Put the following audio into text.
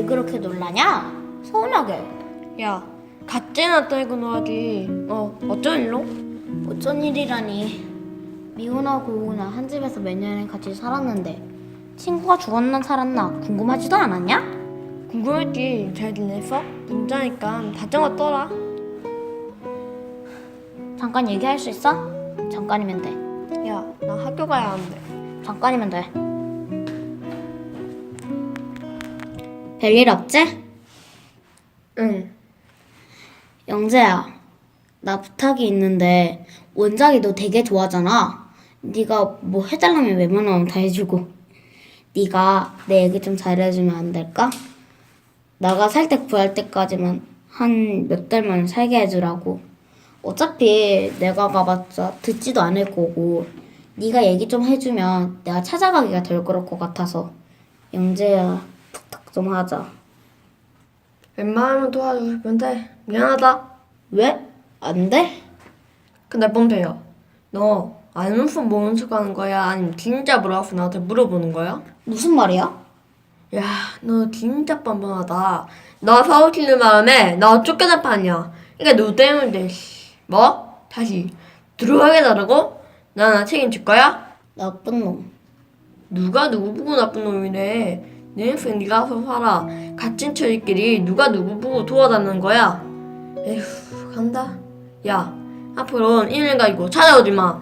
왜 그렇게 놀라냐? 서운하게. 야, 갓재나 떨고 놀아지. 어, 어쩐 일로? 어쩐 일이라니. 미혼하고 오나 한 집에서 몇 년을 같이 살았는데 친구가 죽었나 살았나 궁금하지도 않았냐? 궁금했지. 잘 지냈어? 문자니까 다정아 떠라. 잠깐 얘기할 수 있어? 잠깐이면 돼. 야, 나 학교 가야 하는데. 잠깐이면 돼. 별일 없지? 응. 영재야, 나 부탁이 있는데 원장이 너 되게 좋아하잖아. 네가 뭐 해달라면 웬만하면 다 해주고. 네가 내 얘기 좀 잘해주면 안 될까? 나가 살 때 구할 때까지만 한 몇 달만 살게 해주라고. 어차피 내가 가봤자 듣지도 않을 거고 네가 얘기 좀 해주면 내가 찾아가기가 덜 그럴 것 같아서 영재야 좀 하자. 웬만하면 도와주고 싶은데 미안하다. 왜? 안 돼? 근데 뻔배야. 너 아는 품 모른 척 하는 거야? 아니면 진짜 물어서 나한테 물어보는 거야? 무슨 말이야? 야, 너 진짜 뻔뻔하다. 너 서울치는 마음에 나 쫓겨날 판이야. 그러니까 너 때문에 씨. 뭐? 다시 들어가게 달라고? 나나 책임질 거야? 나쁜 놈. 누가 누구 보고 나쁜 놈이래. 내 인생 네가 서 살아. 갇힌 처리끼리 누가 누구 보고 도와다는 거야? 에휴, 간다. 야, 앞으로는 1년 가지고 찾아오지 마.